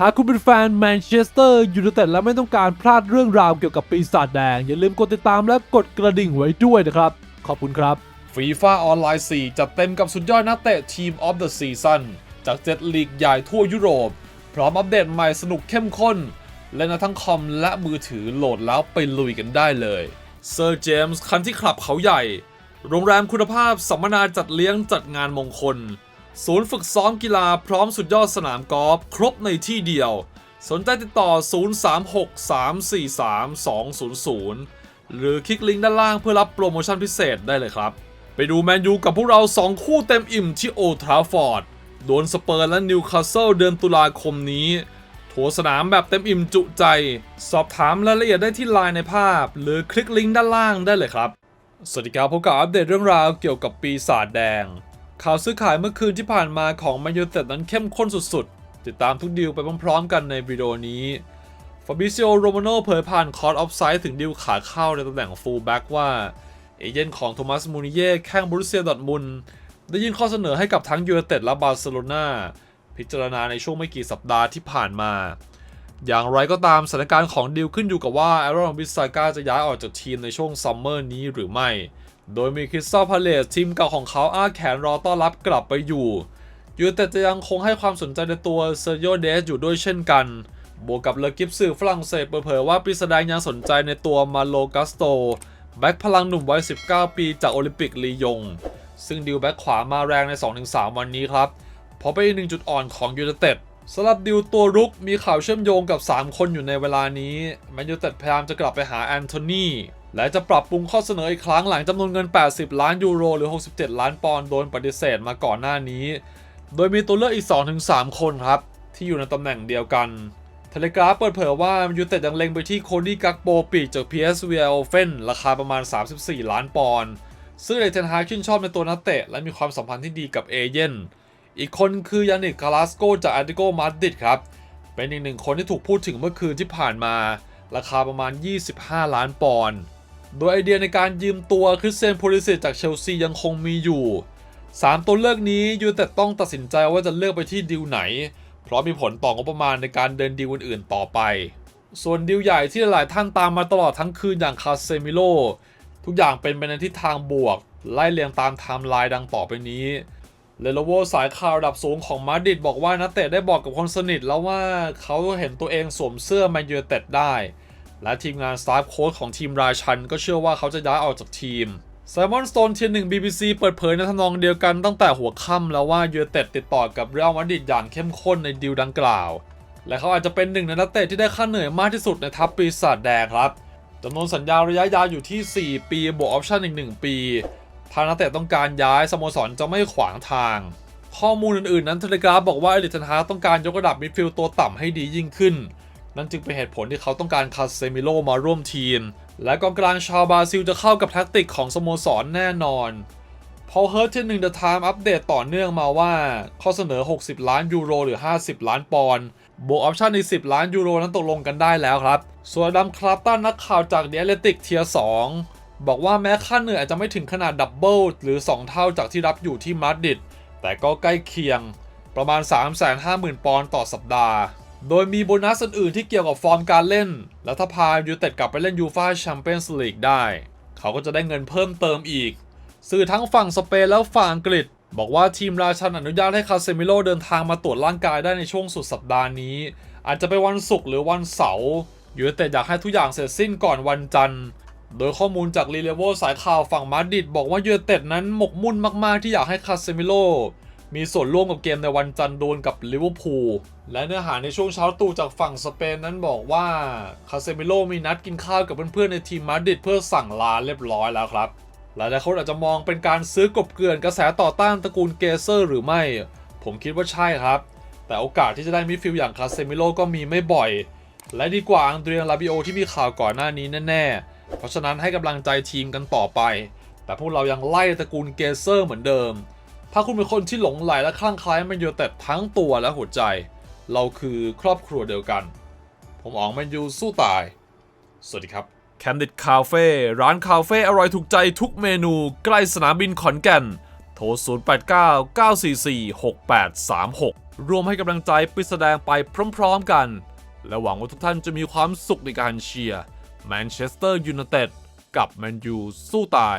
หากคุณเป็นแฟนแมนเชสเตอร์ยูไนเต็ดและไม่ต้องการพลาดเรื่องราวเกี่ยวกับปีศาจแดง อย่าลืมกดติดตามและกดกระดิ่งไว้ด้วยนะครับ ขอบคุณครับฟีฟ่าออนไลน์ 4 จัดเต็มกับสุดยอดนักเตะทีมออฟเดอะซีซั่นจากเจ็ดลีกใหญ่ทั่วยุโรป พร้อมอัปเดตใหม่สนุกเข้มข้น และในทั้งคอมและมือถือโหลดแล้วไปลุยกันได้เลยเซอร์เจมส์คันที่คลับเขาใหญ่ โรงแรมคุณภาพสัมมนาจัดเลี้ยงจัดงานมงคล ศูนย์ฝึกซ้อมกีฬาพร้อมสุดยอดสนามกอล์ฟครบในที่เดียว สนใจติดต่อ 036-343-200 หรือคลิกลิงก์ด้านล่างเพื่อรับโปรโมชั่นพิเศษได้เลยครับ ไปดูแมนยูกับพวกเรา 2 คู่เต็มอิ่มที่โอทราฟอร์ด โดนสเปอร์และนิวคาสเซิลเดือนตุลาคมนี้ทัวสนามแบบเต็มอิ่มจุใจ สอบถามรายละเอียดได้ที่ไลน์ในภาพ หรือคลิกลิงก์ด้านล่างได้เลยครับ สวัสดีครับพบกับอัปเดตเรื่องราวเกี่ยวกับปีศาจแดง ข่าวซื้อขายเมื่อคืนที่ผ่านมาของแมนยูเต็ดนั้นเข้มข้นสุดๆ ติดตามทุกดีลไปพร้อมๆ กันในวิดีโอนี้ฟาบิซิโอโรมาโนเผยผ่านคอร์ดออฟไซด์ถึงดีลขาเข้าในตำแหน่งฟูลแบ็กว่า เอเจนต์ของโทมัสมูนิเย่แข้งบรูเซียดอทมุนได้ยื่นข้อเสนอให้กับทั้งยู i นเต็ดและบาร์เซโลนาพิจารณาในช่วงไม่กี่สัปดาห์ที่ผ่านมา อย่างไรก็ตามสถานการณ์ของดิวขึ้นอยู่กับว่าแอรอนบิสซาก้าจะย้ายออกจากทีมในช่วงซัมเมอร์นี้หรือไม่ โดยมีคริสตัลพาเลสทีมเก่าของเขาอ้าแขนรอต้อนรับกลับไปอยู่ยูแต่จะยังคงให้ความสนใจในตัวเซอร์โยเดสอยู่ด้วยเช่นกัน บวกกับเลกิฟสื่อฝรั่งเศสเปิดเผยว่าปีศาจยังสนใจในตัวมาโลกัสโต แบ็คพลังหนุ่มวัย 19 ปีจากโอลิมปิกลียง ซึ่งดิวแบ็คขวามาแรงใน 2-3 วันนี้ครับ เพราะเป็นอีกหนึ่งจุดอ่อนของยูไนเต็ดสำหรับดิวตัวรุกมีข่าวเชื่อมโยงกับ 3 คนอยู่ในเวลานี้แมนยูเต็ดพยายามจะกลับไปหาแอนโทนี และจะปรับปรุงข้อเสนออีกครั้งหลังจำนวนเงิน 80 ล้านยูโร หรือ 67 ล้านปอนด์โดนปฏิเสธมาก่อนหน้านี้ โดยมีตัวเลือกอีก 2-3 คนครับ ที่อยู่ในตำแหน่งเดียวกันเทเลกราฟเปิดเผยว่ายูเต็ดยังเล็งไปที่โคดี้กักโปปีจาก PSV Eindhoven ราคาประมาณ 34 ล้านปอนด์ซึ่งเอเทนฮาชื่นชอบในตัวนักเตะ และมีความสัมพันธ์ที่ดีกับเอเย่นอีกคนคือยานิกคาราสโกจากแอตติโกมาดริดครับ เป็นอีกหนึ่งคนที่ถูกพูดถึงเมื่อคืนที่ผ่านมา ราคาประมาณ 25 ล้านปอนด์ โดยไอเดียในการยืมตัวคริสเซนโพลิสิตจากเชลซียังคงมีอยู่ 3 ตัวเลือกนี้ยูไนเต็ดต้องตัดสินใจว่าจะเลือกไปที่ดิวไหน เพราะมีผลต่องบประมาณในการเดินดีลอื่นๆต่อไป ส่วนดีลใหญ่ที่หลายท่านตามมาตลอดทั้งคืนอย่างคาเซมิโลทุกอย่างเป็นไปในทิศทางบวก ไล่เรียงตามไทม์ไลน์ดังต่อไปนี้เลโลโวสายข่าวระดับสูงของมาดริดบอกว่านักเตะได้บอกกับคนสนิทแล้วว่าเขาเห็นตัวเองสวมเสื้อแมนยูเต็ดได้ และทีมงานสตาฟโค้ชของทีมราชันก็เชื่อว่าเขาจะย้ายออกจากทีมไซมอนสโตนเทียนหนึ่ง BBC เปิดเผยในทำนองเดียวกันตั้งแต่หัวค่ำแล้วว่ายูเต็ดติดต่อกับเรอัลมาดริดอย่างเข้มข้นในดีลดังกล่าว และเขาอาจจะเป็นหนึ่งในนักเตะที่ได้ค่าเหนื่อยมากที่สุดในทัพปีศาจแดงครับจำนวนสัญญาระยะยาวอยู่ที่ 4 ปีบวกออปชั่นอีก 1 ปีถ้านักเตะต้องการย้ายสโมสรจะไม่ขวางทาง ข้อมูลอื่นๆนั้นเทเลกราฟบอกว่าเอลิทนฮาต้องการยกระดับมิดฟิลด์ตัวต่ำให้ดียิ่งขึ้น นั่นจึงเป็นเหตุผลที่เขาต้องการคาเซมิโลมาร่วมทีม และกองกลางชาวบราซิลจะเข้ากับแท็กติกของสโมสรแน่นอนพอเฮิร์ทที่หนึ่งเดอะไทม์อัปเดตต่อเนื่องมาว่า ข้อเสนอ 60 ล้านยูโรหรือ 50 ล้านปอนด์บวกออปชั่นใน 10 ล้านยูโรนั้นตกลงกันได้แล้วครับ ส่วนดัมคราฟตันนักข่าวจากเดลติกเทีย2บอกว่าแม้ค่าเหนื่อยอาจจะไม่ถึงขนาดดับเบิลหรือ 2 เท่าจากที่รับอยู่ที่มาดริดแต่ก็ใกล้เคียง ประมาณ 350,000 ปอนด์ต่อสัปดาห์ โดยมีโบนัสอื่นๆที่เกี่ยวกับฟอร์มการเล่น และถ้าพายูเต็ดกลับไปเล่นยูฟาแชมเปี้ยนส์ลีกได้ เขาก็จะได้เงินเพิ่มเติมอีก สื่อทั้งฝั่งสเปนแล้วฝั่งอังกฤษ บอกว่าทีมราชันอนุญาตให้คาเซมิโลเดินทางมาตรวจร่างกายได้ในช่วงสุดสัปดาห์นี้ อาจจะเป็นวันศุกร์หรือวันเสาร์ยูเต็ดอยากให้ทุกอย่างเสร็จสิ้นก่อนวันจันทร์โดยข้อมูลจากรีเลโวสายข่าวฝั่งมาดริดบอกว่ายูเต็ดนั้นหมกมุ่นมากๆที่อยากให้คาเซมิโล มีส่วนร่วมกับเกมในวันจันทร์ดวลกับลิเวอร์พูล และเนื้อหาในช่วงเช้าตู่จากฝั่งสเปนนั้นบอกว่า คาเซมิโลมีนัดกินข้าวกับเพื่อนๆในทีมมาดริดเพื่อสั่งลาเรียบร้อยแล้วครับ หลายๆคนอาจจะมองเป็นการซื้อกบเกลื่อนกระแสต่อต้านตระกูลเกเซอร์หรือไม่ ผมคิดว่าใช่ครับ แต่โอกาสที่จะได้มิดฟิลด์อย่างคาเซมิโลก็มีไม่บ่อย และดีกว่าอังเดรียลาบิโอที่มีข่าวก่อนหน้านี้แน่ๆ เพราะฉะนั้นให้กำลังใจทีมกันต่อไป แต่พวกเรายังไล่ตระกูลเกเซอร์เหมือนเดิม ถ้าคุณเป็นคนที่หลงไหลและคลั่งไคล้แมนยูเต็ดทั้งตัวและหัวใจ เราคือครอบครัวเดียวกัน ผมอ๋องแมนยูสู้ตาย สวัสดีครับแคมดิดคาเฟ่ร้านคาเฟ่อร่อยถูกใจทุกเมนูใกล้สนามบินขอนแก่น โทร 0899446836รวมให้กำลังใจไปแสดงไปพร้อมๆกัน และหวังว่าทุกท่านจะมีความสุขในการเชียร์แมนเชสเตอร์ยูไนเต็ดกับแมนยูสู้ตาย